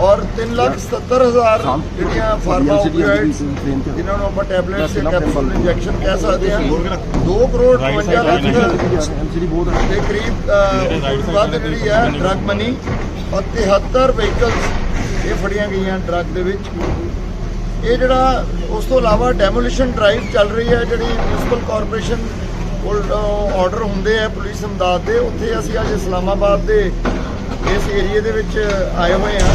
ਔਰ 377000 ਜਿਹੜੀਆਂ ਫਾਰਮਾ ਓਪੀਓਇਡਸ ਜਿਨ੍ਹਾਂ ਨੂੰ ਆਪਾਂ ਟੈਬਲੇਟਸ ਜਾਂ ਕੈਪਸੂਲ ਇੰਜੈਕਸ਼ਨ ਕਹਿ ਸਕਦੇ ਹਾਂ। 2 ਕਰੋੜ 52 ਲੱਖ ਦੇ ਕਰੀਬ ਵੱਧ ਜਿਹੜੀ ਹੈ ਡਰੱਗ ਮਨੀ ਔਰ 73 ਵਹੀਕਲਸ ਇਹ ਫੜੀਆਂ ਗਈਆਂ ਡਰੱਗ ਦੇ ਵਿੱਚ। ਇਹ ਜਿਹੜਾ ਉਸ ਤੋਂ ਇਲਾਵਾ ਡੈਮੋਲੀਸ਼ਨ ਡਰਾਈਵ ਚੱਲ ਰਹੀ ਹੈ ਜਿਹੜੀ ਮਿਊਨਿਸਪਲ ਕਾਰਪੋਰੇਸ਼ਨ ਕੋਲ ਆਰਡਰ ਹੁੰਦੇ ਆ ਪੁਲਿਸ ਇਮਦਾਦ ਦੇ। ਉੱਥੇ ਅਸੀਂ ਅੱਜ ਇਸਲਾਮਾਬਾਦ ਦੇ ਇਸ ਏਰੀਏ ਦੇ ਵਿੱਚ ਆਏ ਹੋਏ ਹਾਂ।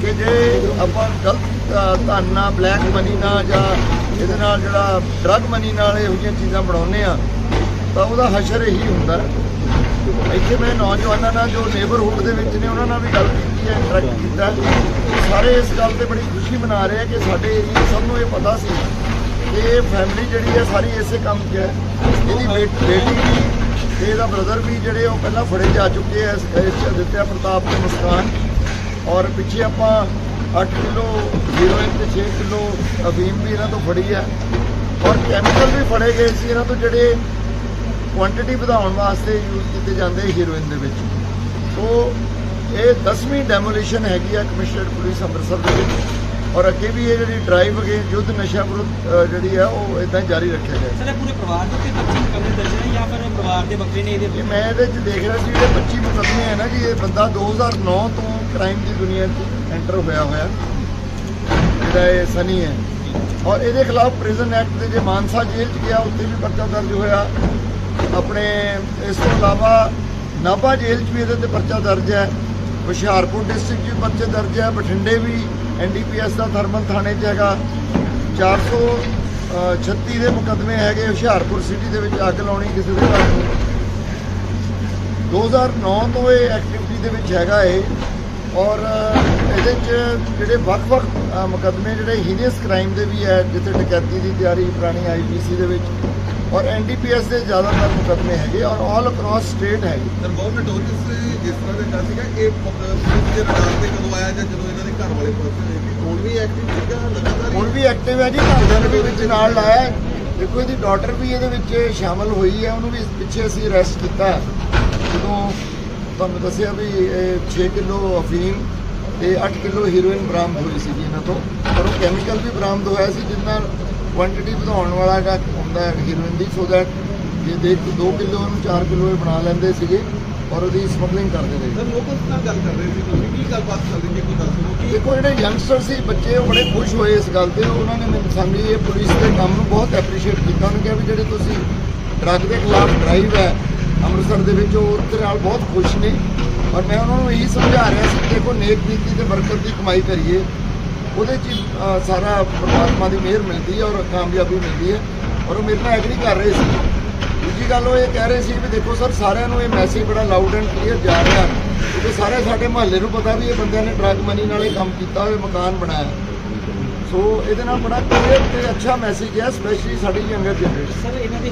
ਕਿ ਜੇ ਆਪਾਂ ਗਲਤ ਧਨ ਨਾਲ ਬਲੈਕ ਮਨੀ ਨਾਲ ਜਾਂ ਇਹਦੇ ਨਾਲ ਜਿਹੜਾ ਡਰੱਗ ਮਨੀ ਨਾਲ ਇਹੋ ਜਿਹੀਆਂ ਚੀਜ਼ਾਂ ਬਣਾਉਂਦੇ ਆ ਤਾਂ ਉਹਦਾ ਹਸ਼ਰ ਇਹੀ ਹੁੰਦਾ। ਇੱਥੇ ਮੈਂ ਨੌਜਵਾਨਾਂ ਨਾਲ, ਜੋ ਨੇਬਰਹੁੱਡ ਦੇ ਵਿੱਚ ਨੇ, ਉਹਨਾਂ ਨਾਲ ਵੀ ਗੱਲ ਕੀਤੀ ਹੈ ਇੰਟਰੈਕਟ ਕੀਤਾ ਸਾਰੇ ਇਸ ਗੱਲ ਤੇ ਬੜੀ ਖੁਸ਼ੀ ਮਨਾ ਰਹੇ ਆ ਕਿ ਸਾਡੇ ਏਰੀਏ ਸਭ ਨੂੰ ਇਹ ਪਤਾ ਸੀ ਕਿ ਇਹ ਫੈਮਿਲੀ ਜਿਹੜੀ ਹੈ, ਸਾਰੀ ਇਸੇ ਕੰਮ 'ਚ ਹੈ। ਇਹਦੀ ਬੇਟ- ਬੇਟੀ ਵੀ, ਤੇ ਇਹਦਾ ਬ੍ਰਦਰ ਵੀ ਜਿਹੜੇ ਉਹ ਪਹਿਲਾਂ ਫੜੇ ਜਾ ਚੁੱਕੇ ਆ, ਇਸ ਦਿੱਤਿਆ ਪ੍ਰਤਾਪ ਤੇ ਮੁਸਕਾਨ। ਔਰ ਪਿੱਛੇ ਆਪਾਂ 8 ਕਿਲੋ ਹੀਰੋਇਨ ਤੇ 6 ਕਿਲੋ ਅਫੀਮ ਵੀ ਇਹਨਾਂ ਤੋਂ ਫੜੀ ਹੈ। ਔਰ ਕੈਮੀਕਲ ਵੀ ਫੜੇ ਗਏ ਸੀ ਇਹਨਾਂ ਤੋਂ ਜਿਹੜੇ ਕੁਆਂਟੀਟੀ ਵਧਾਉਣ ਵਾਸਤੇ ਯੂਜ਼ ਕੀਤੇ ਜਾਂਦੇ ਹੀਰੋਇਨ ਦੇ ਵਿੱਚ। ਸੋ ਇਹ 10ਵੀਂ ਡੈਮੋਲੀਸ਼ਨ ਹੈਗੀ ਆ ਕਮਿਸ਼ਨਰਡ ਪੁਲਿਸ ਅੰਮ੍ਰਿਤਸਰ ਦੇ ਵਿੱਚ। ਔਰ ਅੱਗੇ ਵੀ ਇਹ ਜਿਹੜੀ ਡਰਾਈਵ ਅਗੇਂਸਟ ਯੁੱਧ ਨਸ਼ਾ ਵਿਰੁੱਧ ਜਿਹੜੀ ਆ ਉਹ ਇਦਾਂ ਜਾਰੀ ਰੱਖਿਆ ਜਾਏ ਸਰ ਪੂਰੇ ਪਰਿਵਾਰ ਦੇ ਉੱਤੇ 25 ਮੁਕੱਦਮੇ ਦਰਜ ਨੇ ਜਾਂ ਫਿਰ ਪਰਿਵਾਰ ਦੇ ਬੱਕਰੇ ਨੇ ਇਹਦੇ ਇਹ ਮੈਂ ਇਹਦੇ ਚ ਦੇਖ ਰਿਹਾ ਸੀ ਜਿਹੜੇ 25 ਮੁਕੱਦਮੇ ਹੈ ਨਾ ਜੀ ਇਹ ਬੰਦਾ 2009 ਤੋਂ ਕ੍ਰਾਈਮ ਦੀ ਦੁਨੀਆ 'ਚ ਐਂਟਰ ਹੋਇਆ ਹੋਇਆ। ਜਿਹੜਾ ਇਹ ਸਨੀ ਹੈ। ਔਰ ਇਹਦੇ ਖਿਲਾਫ ਪ੍ਰਿਜ਼ਨ ਐਕਟ ਦੇ ਜੇ ਮਾਨਸਾ ਜੇਲ੍ਹ 'ਚ ਗਿਆ, ਉੱਥੇ ਵੀ ਪਰਚਾ ਦਰਜ ਹੋਇਆ। ਆਪਣੇ ਇਸ ਤੋਂ ਇਲਾਵਾ ਨਾਭਾ ਜੇਲ੍ਹ 'ਚ ਵੀ ਇਹਦੇ ਤੇ ਪਰਚਾ ਦਰਜ ਹੈ। ਹੁਸ਼ਿਆਰਪੁਰ ਡਿਸਟ੍ਰਿਕਟ 'ਚ ਵੀ ਪਰਚੇ ਦਰਜ ਹੈ। ਬਠਿੰਡੇ ਵੀ ਐਨਡੀਪੀਐਸ ਦਾ ਥਰਮਲ ਥਾਣੇ 'ਚ ਹੈਗਾ। 436 ਦੇ ਮੁਕੱਦਮੇ ਹੈਗੇ। ਹੁਸ਼ਿਆਰਪੁਰ ਸਿਟੀ ਦੇ ਵਿੱਚ ਅੱਗ ਲਾਉਣੀ ਕਿਸੇ ਦੇ ਘਰ ਨੂੰ। 2009 ਤੋਂ ਇਹ ਐਕਟੀਵਿਟੀ ਦੇ ਵਿੱਚ ਹੈਗਾ ਇਹ। ਔਰ ਇਹਦੇ 'ਚ ਜਿਹੜੇ ਵੱਖ-ਵੱਖ ਮੁਕੱਦਮੇ ਜਿਹੜੇ ਹੀਨੀਅਸ ਕ੍ਰਾਈਮ ਦੇ ਵੀ ਹੈ ਜਿੱਥੇ ਡਕੈਤੀ ਦੀ ਤਿਆਰੀ ਪੁਰਾਣੀ ਆਈਪੀਸੀ ਦੇ ਵਿੱਚ ਔਰ ਐਨਡੀਪੀਐਸ ਦੇ ਜ਼ਿਆਦਾਤਰ ਮੁਕੱਦਮੇ ਹੈਗੇ ਔਰ ਆਲ ਅਕ੍ਰੋਸ ਸਟੇਟ ਹੈਗੇ ਸਰ ਬਹੁਤ ਨੋਟਿਸ ਇਸ ਤਰ੍ਹਾਂ ਦੇ ਕਰ ਸੀਗਾ ਇਹ ਪੁਲਿਸ ਦੇ ਰਡਾਰ ਤੇ ਕਦੋਂ ਆਇਆ ਜਾਂ ਜਦੋਂ ਇਹਨਾਂ ਦੇ ਘਰ ਵਾਲੇ ਪਹੁੰਚੇ ਹੋਏ ਕਿ ਹੁਣ ਵੀ ਐਕਟਿਵ ਸੀਗਾ ਲਗਾਤਾਰ ਹੁਣ ਵੀ ਐਕਟਿਵ ਹੈ ਜੀ ਘਰਦਿਆਂ ਨੇ ਵੀ ਵਿੱਚ ਨਾਲ ਲਾਇਆ ਹੈ। ਦੇਖੋ ਇਹਦੀ ਡਾਟਰ ਵੀ ਇਹਦੇ ਵਿੱਚ ਸ਼ਾਮਲ ਹੋਈ ਹੈ ਉਹਨੂੰ ਵੀ ਪਿੱਛੇ ਅਸੀਂ ਅਰੈਸਟ ਕੀਤਾ ਹੈ। ਜਦੋਂ ਤੁਹਾਨੂੰ ਦੱਸਿਆ ਵੀ ਇਹ 6 ਕਿਲੋ ਅਫੀਮ ਤੇ 8 ਕਿਲੋ ਹੀਰੋਇਨ ਬਰਾਮਦ ਹੋਈ ਸੀ ਇਹਨਾਂ ਤੋਂ। ਪਰ ਉਹ ਕੈਮੀਕਲ ਵੀ ਬਰਾਮਦ ਹੋਇਆ ਸੀ ਜਿਸ ਨਾਲ ਕੁਆਂਟੀਟੀ ਵਧਾਉਣ ਵਾਲਾ ਜਿਹੜਾ ਹੁੰਦਾ ਹੈ ਹੀਰੋਇਨ ਦੀ ਸੋ ਦੈਟ ਜੇ ਦੇਖ 2 ਕਿਲੋ ਨੂੰ 4 ਕਿਲੋ ਇਹ ਬਣਾ ਲੈਂਦੇ ਸੀਗੇ ਔਰ ਉਹਦੀ ਸਮਗਲਿੰਗ ਕਰਦੇ ਰਹੇ। ਸਰ ਲੋਕਲ ਨਾਲ ਗੱਲ ਕਰ ਰਹੇ ਸੀ। ਤੁਸੀਂ ਕੀ ਗੱਲਬਾਤ ਚੱਲ ਰਹੀ ਹੈ ਕੋਈ ਦੱਸੋ ਕਿ ਦੇਖੋ ਜਿਹੜੇ ਯੰਗਸਟਰ ਸੀ ਬੱਚੇ ਉਹ ਬੜੇ ਖੁਸ਼ ਹੋਏ ਇਸ ਗੱਲ ਤੇ। ਉਹਨਾਂ ਨੇ ਮੈਨੂੰ ਸਾਡੀ ਇਹ ਪੁਲਿਸ ਦੇ ਕੰਮ ਨੂੰ ਬਹੁਤ ਐਪਰੀਸ਼ੀਏਟ ਕੀਤਾ। ਉਹਨਾਂ ਨੇ ਕਿਹਾ ਵੀ ਜਿਹੜੇ ਤੁਸੀਂ ਡਰੱਗ ਦੇ ਖਿਲਾਫ ਡਰਾਈਵ ਹੈ ਅੰਮ੍ਰਿਤਸਰ ਦੇ ਵਿੱਚ ਉਹ ਉਹਦੇ ਨਾਲ ਬਹੁਤ ਖੁਸ਼ ਨੇ। ਔਰ ਮੈਂ ਉਹਨਾਂ ਨੂੰ ਇਹੀ ਸਮਝਾ ਰਿਹਾ ਸੀ ਕਿ ਦੇਖੋ ਨੇਕ ਨੀਤੀ ਤੇ ਬਰਕਤ ਦੀ ਕਮਾਈ ਕਰੀਏ। ਉਹਦੇ 'ਚ ਹੀ, ਸਾਰਾ ਪਰਮਾਤਮਾ ਦੀ ਮਿਹਰ ਮਿਲਦੀ ਹੈ ਔਰ ਕਾਮਯਾਬੀ ਮਿਲਦੀ ਹੈ। ਔਰ ਉਹ ਮੇਰੇ ਨਾਲ ਐਗਰੀ ਕਰ ਰਹੇ ਸੀ। ਦੂਜੀ ਗੱਲ ਉਹ ਇਹ ਕਹਿ ਰਹੇ ਸੀ ਵੀ ਦੇਖੋ ਸਰ ਸਾਰਿਆਂ ਨੂੰ ਇਹ ਮੈਸੇਜ ਬੜਾ ਲਾਊਡ ਐਂਡ ਕਲੀਅਰ ਜਾ ਰਿਹਾ ਕਿਉਂਕਿ ਸਾਰੇ ਸਾਡੇ ਮਹੱਲੇ ਨੂੰ ਪਤਾ ਵੀ ਇਹ ਬੰਦਿਆਂ ਨੇ ਡਰੱਗ ਮਨੀ ਨਾਲ ਇਹ ਕੰਮ ਕੀਤਾ ਹੋਇਆ ਮਕਾਨ ਬਣਾਇਆ। ਸੋ ਇਹਦੇ ਨਾਲ ਬੜਾ ਕਲੀਅਰ ਤੇ ਅੱਛਾ ਮੈਸੇਜ ਹੈ ਸਪੈਸ਼ਲੀ ਸਾਡੀ ਯੰਗਰ ਜਨਰੇਸ਼ਨ ਸਰ ਇਹਨਾਂ ਦੀ